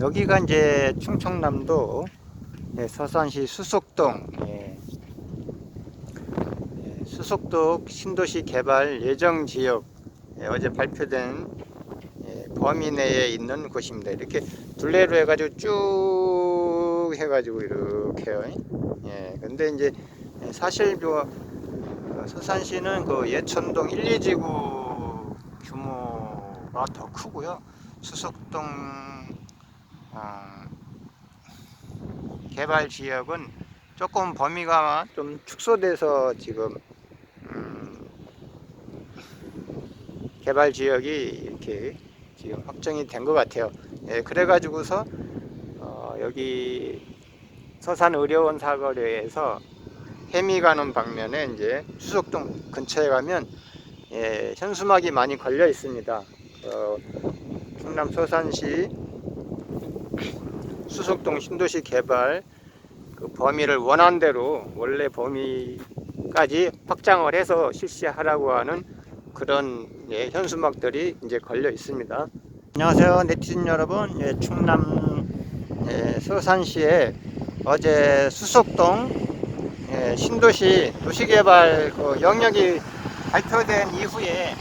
여기가 이제 충청남도 예, 서산시 수석동 예, 예, 수석동 신도시 개발 예정 지역 예, 어제 발표된 예, 범위 내에 있는 곳입니다. 이렇게 둘레로 해가지고 쭉 해가지고 이렇게요. 예, 근데 이제 사실 저 어, 서산시는 그 예천동 1, 2지구 규모가 더 크고요. 수석동 어, 개발 지역은 조금 범위가 좀 축소돼서 지금 음, 개발 지역이 이렇게 지금 확정이 된 것 같아요. 예, 그래가지고서 어, 여기 서산 의료원 사거리에서 해미 가는 방면에 이제 수석동 근처에 가면 예, 현수막이 많이 걸려 있습니다. 어, 충남 서산시 수석동 신도시 개발 그 범위를 원한대로 원래 범위까지 확장을 해서 실시하라고 하는 그런 예, 현수막들이 이제 걸려 있습니다. 안녕하세요, 네티즌 여러분. 예, 충남 예, 서산시에 어제 수석동 예, 신도시 도시개발 그 영역이 발표된 이후에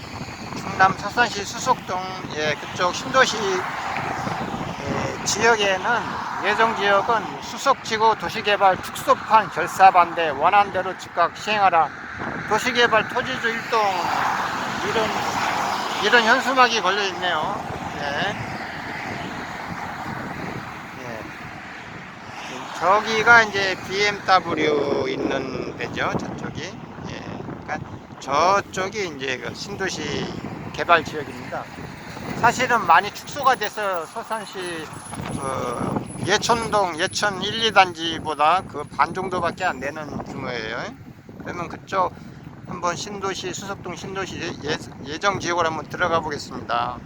충남 서산시 수석동 예, 그쪽 신도시 예, 지역에는 예정 지역은 수석지구 도시개발 특수판 결사 반대 원안대로 즉각 시행하라 도시개발 토지주 일동 이런 이런 현수막이 걸려 있네요. 예. 예. 저기가 이제 BMW 있는 데죠. 저쪽이. 예. 그러니까 저쪽이 이제 그 신도시 개발 지역입니다. 사실은 많이 축소가 돼서 서산시 그 예천동 예천 1, 2단지보다 그 반 정도밖에 안 되는 규모예요. 그러면 그쪽 한번 신도시 수석동 신도시 예, 예정 지역으로 한번 들어가 보겠습니다.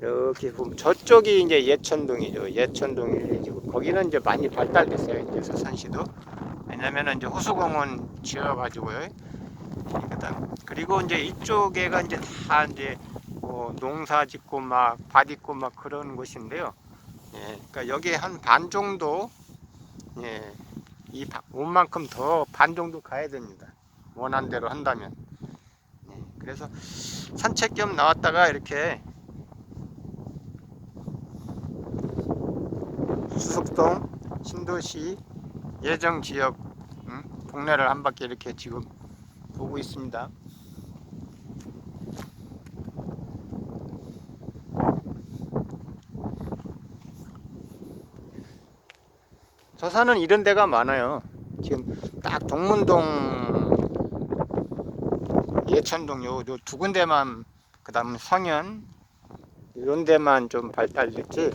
이렇게 보면 저쪽이 이제 예천동이죠. 예천동 1, 2지구. 거기는 이제 많이 발달됐어요. 이제 서산시도. 왜냐면은 이제 호수공원 지어가지고요. 그다음 그리고 이제 이쪽에가 이제 다 이제 뭐 농사 짓고 막 밭 있고 막 그런 곳인데요. 예, 그러니까 여기 한반 정도 예, 이 바- 옷만큼 더 반 정도 가야 됩니다. 원한 대로 한다면. 예, 그래서 산책 겸 나왔다가 이렇게 수석동 신도시 예정 지역 음, 동네를 한 바퀴 이렇게 지금 보고 있습니다. 서산은 이런 데가 많아요. 지금 딱 동문동, 예천동 요 두 군데만 그다음 성현 이런 데만 좀 발달됐지.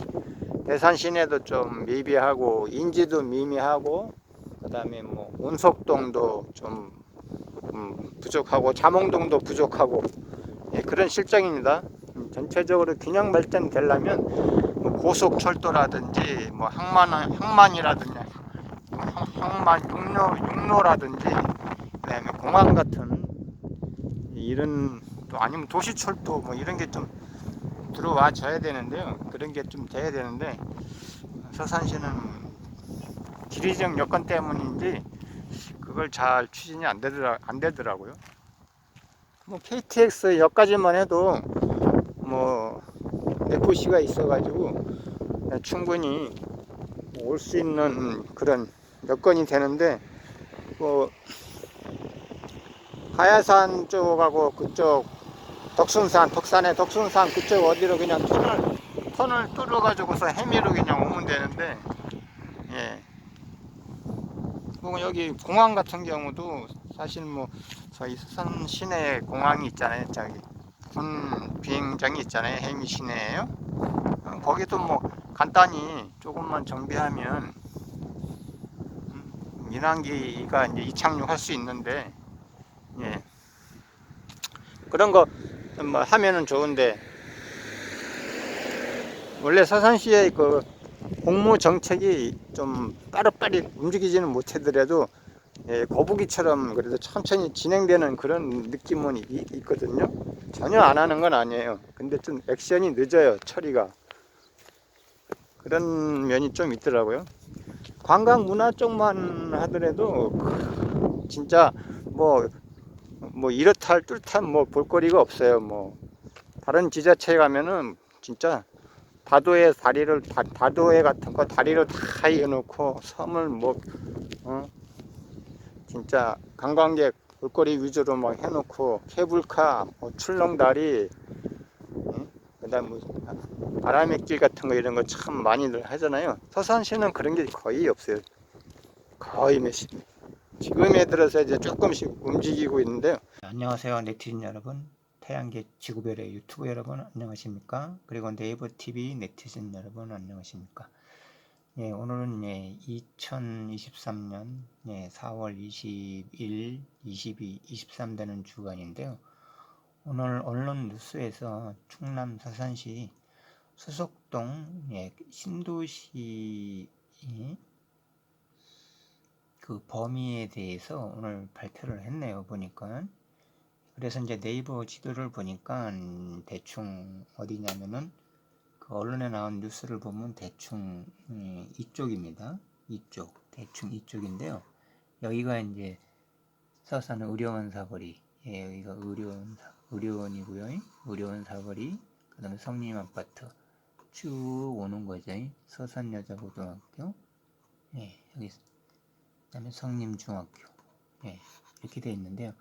대산 시내도 좀 미비하고 인지도 미미하고 그다음에 뭐 운석동도 좀 음, 부족하고 자몽동도 부족하고 예, 그런 실정입니다. 음, 전체적으로 균형 발전되려면 뭐 고속철도라든지 뭐 항만 항만이라든지 항만 육로 육로라든지 그다음에 공항 같은 이런 또 아니면 도시철도 뭐 이런 게 좀 들어와 줘야 되는데요. 그런 게 좀 돼야 되는데 서산시는 지리적 여건 때문인지 그걸 잘 추진이 안 되더라 안 되더라고요. 뭐 KTX 역까지만 해도 뭐 FC가 있어가지고 충분히 올 수 있는 그런 여건이 되는데 뭐 하야산 쪽하고 그쪽 덕순산 덕산의 덕순산 그쪽 어디로 그냥 터널 터널 뚫어 가지고서 해미로 그냥 오면 되는데 예. 뭐 여기 공항 같은 경우도 사실 뭐 저희 수산 시내 공항이 있잖아요. 저기 군 비행장이 있잖아요. 해미 시내에요. 어, 거기도 뭐 간단히 조금만 정비하면 음, 민항기가 이제 이착륙할 수 있는데 예. 그런 거 뭐 하면은 좋은데 원래 서산시의 그 공무 정책이 좀 빠르빠르 움직이지는 못하더라도 예, 거북이처럼 그래도 천천히 진행되는 그런 느낌은 이- 있거든요. 전혀 안 하는 건 아니에요. 근데 좀 액션이 늦어요, 처리가. 그런 면이 좀 있더라고요. 관광 문화 쪽만 하더라도 진짜 뭐, 뭐 이렇다 할 뚫다 뭐 볼거리가 없어요. 뭐 다른 지자체에 가면은 진짜 다도해 다리를 다, 다도해 같은 거 다리로 다 이어놓고 섬을 뭐 어? 진짜 관광객 볼거리 위주로 막 해놓고 케이블카, 뭐 출렁다리, 응? 그다음 뭐 바람의길 같은 거 이런 거 참 많이들 하잖아요. 서산시는 그런 게 거의 없어요. 거의 몇십. 지금에 들어서 이제 조금씩 움직이고 있는데요. 안녕하세요, 네티즌 여러분. 태양계 지구별의 유튜브 여러분 안녕하십니까? 그리고 네이버 TV 네티즌 여러분 안녕하십니까? 예, 오늘은 예, 2023년 예, 4월 21, 22, 23 되는 주간인데요. 오늘 언론 뉴스에서 충남 서산시 수석동 예, 신도시 예, 그 범위에 대해서 오늘 발표를 했네요. 보니까 그래서 이제 네이버 지도를 보니까 음, 대충 어디냐면은 그 언론에 나온 뉴스를 보면 대충 음, 이쪽입니다. 이쪽 대충 이쪽인데요. 여기가 이제 서산 의료원 사거리 예, 여기가 의료원 사, 의료원이고요. 의료원 사거리 그 다음에 성림 아파트 쭉 오는 거죠. 서산 여자고등학교 예, 여기 그 다음에 성림 중학교 예, 이렇게 돼 있는데요.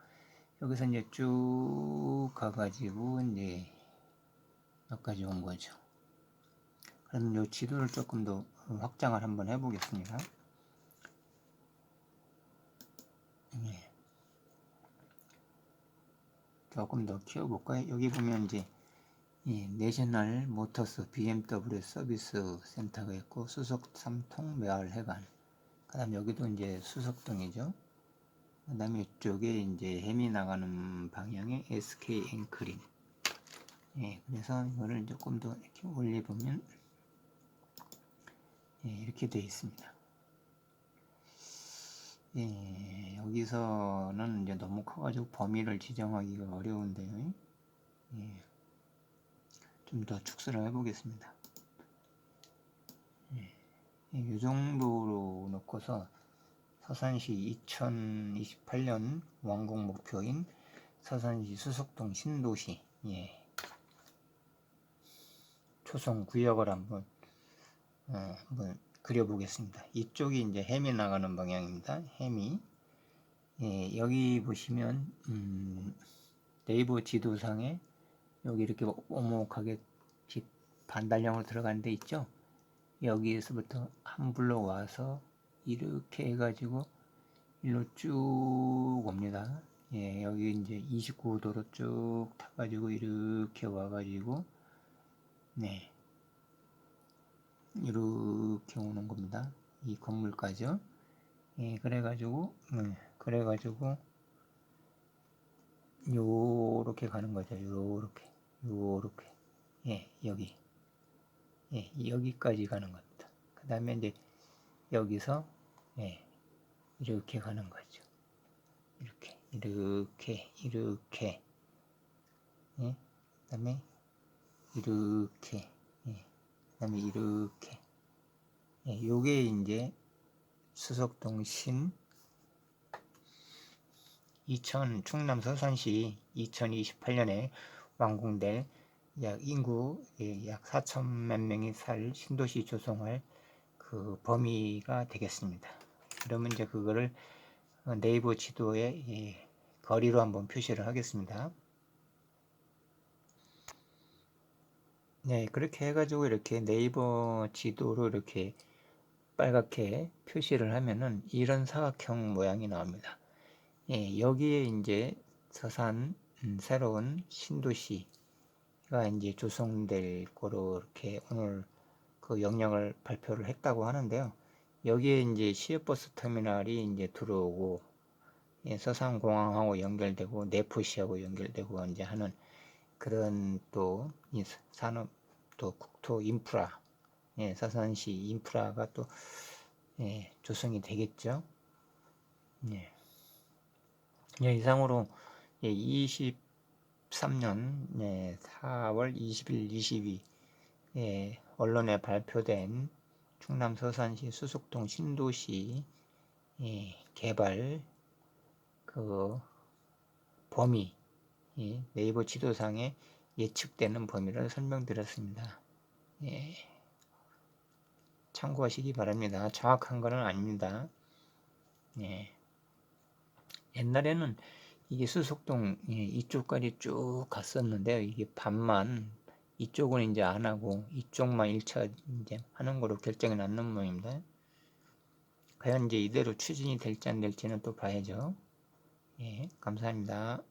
여기서 이제 쭉 가가지고 이제 여기까지 온 거죠. 그럼 이 지도를 조금 더 확장을 한번 해보겠습니다. 예. 조금 더 키워볼까요? 여기 보면 이제 이 내셔널 모터스 BMW 서비스 센터가 있고 수석 3통 매월 해관 그 다음 여기도 이제 수석동이죠 그 다음에 이쪽에 이제 햄이 나가는 방향의 SK 앵크림 예, 그래서 이거를 조금 더 이렇게 올려보면 예, 이렇게 되어 있습니다 예, 여기서는 이제 너무 커가지고 범위를 지정하기가 어려운데요 예. 좀 더 축소를 해보겠습니다. 예, 이 정도로 놓고서 서산시 2028년 완공 목표인 서산시 수석동 신도시 예. 초성 구역을 한번 어, 한번 그려보겠습니다. 이쪽이 이제 햄이 나가는 방향입니다. 햄이 예, 여기 보시면 음, 네이버 지도상에 여기 이렇게 오목하게 반달형으로 들어간 데 있죠 여기에서부터 한 블록 와서 이렇게 해가지고 일로 쭉 옵니다 예, 여기 이제 29도로 쭉 타가지고 이렇게 와가지고 네 이렇게 오는 겁니다. 이 건물까지요 예, 그래가지고 네, 그래가지고 요렇게 가는 거죠. 요렇게 요렇게. 예 여기. 예 여기까지 가는 겁니다. 그 다음에 이제 여기서 예 이렇게 가는 거죠. 이렇게 이렇게 이렇게. 예 그 다음에 이렇게. 예 그다음에 이렇게 예 요게 이제 수석동 신2000 충남 서산시 2028년에 완공될 약 인구 예, 약 4천만 명이 살 신도시 조성할 그 범위가 되겠습니다. 그러면 이제 그거를 네이버 지도에 예, 거리로 한번 표시를 하겠습니다. 네, 그렇게 해 가지고 이렇게 네이버 지도로 이렇게 빨갛게 표시를 하면은 이런 사각형 모양이 나옵니다. 예, 여기에 이제 서산 음, 새로운 신도시가 이제 조성될 거로 이렇게 오늘 그 영역을 발표를 했다고 하는데요. 여기에 이제 시외버스 터미널이 이제 들어오고 예, 서산공항하고 연결되고 내포시하고 연결되고 이제 하는 그런 또 산업 또 국토 인프라 예, 서산시 인프라가 또 예, 조성이 되겠죠. 예. 예, 이상으로 예, 23년 예, 4월 20일, 22 예, 언론에 발표된 충남 서산시 수석동 신도시 예, 개발 그 범위 예, 네이버 지도상에 예측되는 범위를 설명드렸습니다. 예, 참고하시기 바랍니다. 정확한 것은 아닙니다. 예. 옛날에는 이게 수석동 예, 이쪽까지 쭉 갔었는데요. 이게 반만 이쪽은 이제 안 하고 이쪽만 1차 이제 하는 거로 결정이 났는 모양입니다. 과연 이제 이대로 추진이 될지 안 될지는 또 봐야죠. 예, 감사합니다.